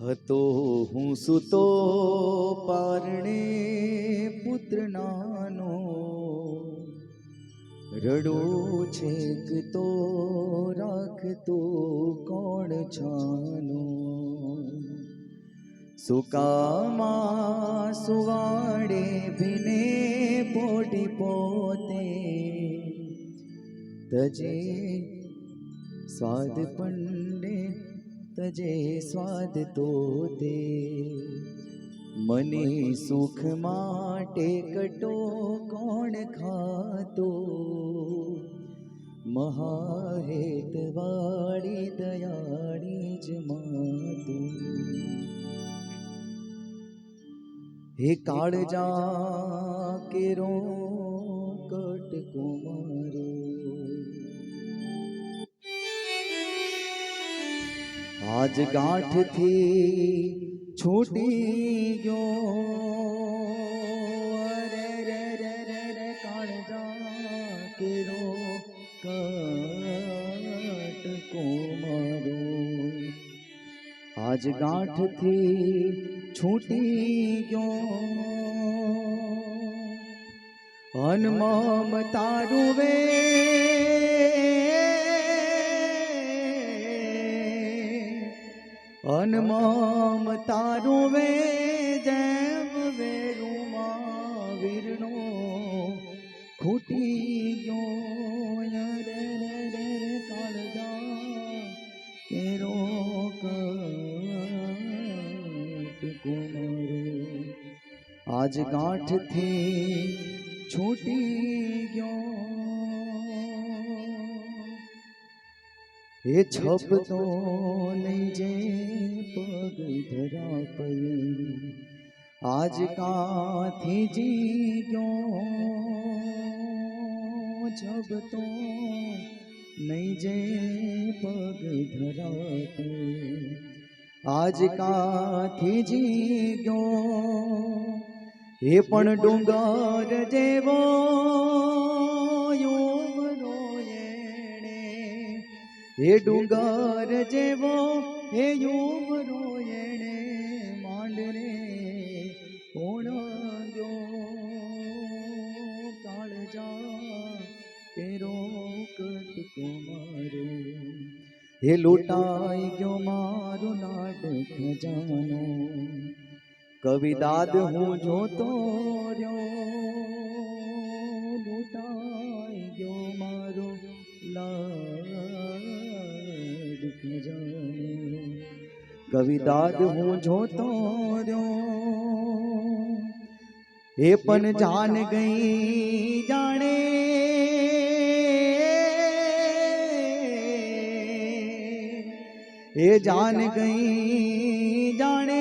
હતો હું સુતો પારણે પુત્ર નાનો રડો છેક તો રાખતો કોણ છાનો? સુકામાં સુવાડે ભીને પોટી પોતે. તજે સ્વાદ પંડે તજે સ્વાદ તો તે. મને સુખ માટે કટો કોણ ખાતો? મહાહેત વાળી દયાળી જ માતું. હે કાળજા કેરો કટકો મારો આજ ગાંઠથી છૂટી ગયો રે રે રે રે રે કાળજા કેરો કટકો મારો આજ ગાંઠથી છૂટી ગયો હનમમ તારું વે હનમમ તારું વે જેમ વેરુમાં વીરનો ખૂટી ગયો. રે રે રે કાળજા કેરો કટકો મારો આજ ગાંઠથી છૂટી ગયો. એ છપ તો નહીં જે આજ કાથી જી ગયો છપતો નહીં જે પગ ધરા આજ કાથી જી ગયો એ પણ ડુંગર જેવો એ ડુંગર જેવો હે યુવરો એણે કટકો મારો હે લૂંટાઈ ગયો મારો લાડ ખજાનો કવિ દાદ હું જોતો રહ્યો લૂંટાઈ ગયો મારો લાડ ખજાનો કવિ દાદ હું જોતો રહ્યો એ પણ જાન ગઈ જાણે એ જાન ગઈ જાણે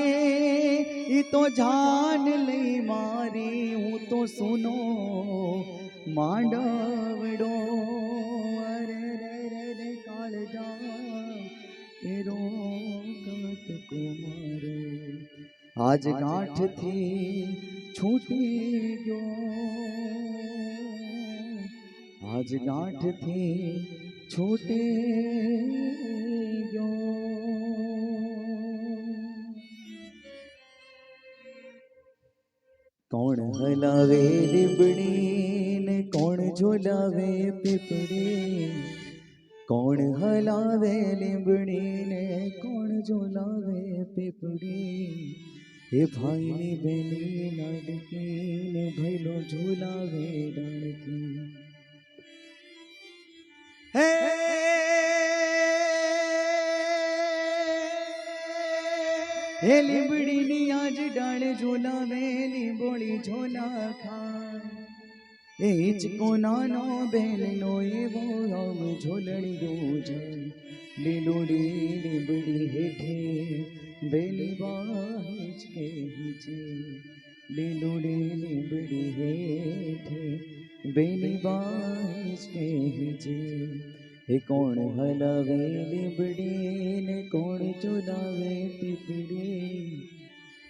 ઈ તો જાન લઈ મારી હું તો સુનો માંડવડો. અરે રે રે રે કાળ કેરો કટકો મારો. આજ ગાંઠથી છૂટી ગયો. આજ ગાંઠથી છૂટી ગયો. કોણ હલાવે લીંબડી ને કોણ ઝોલાવે પીપડી કોણ હલાવે લીંબડી ને કોણ ઝોલાવે પીપડી હે ભાઈની બેની લાડકી ને ભૈલો ઝોલાવે ડાળકી હે હે લીંબડીની આજ ડાળ ઝોલાવે, લીંબોળી ઝોલા ખા. એ હિચકો નાનો બેનનો એવો આમ ઝોલણી રોજ લીલોડી લીંબડી હેઠે બેલી વાજ કે હિચે. લીલોડી લીંબડી હેઠે બેલી વાજ કે હિચે. હે કોણ હલાવે લીબડી ને કોણ ચુલાવે પીપડી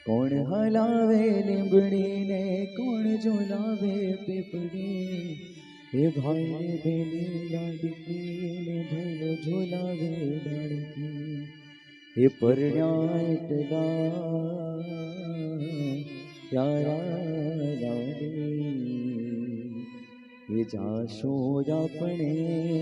કોણ હલાવે લીબડી ને કોણ ચુલાવે પીપડી હે ભાઈ બેલી લાડકી ને ભૈલો ઝુલાવે લાડકી એ પરણ્યા એટલા યારા રાણી એ જાશો આપણે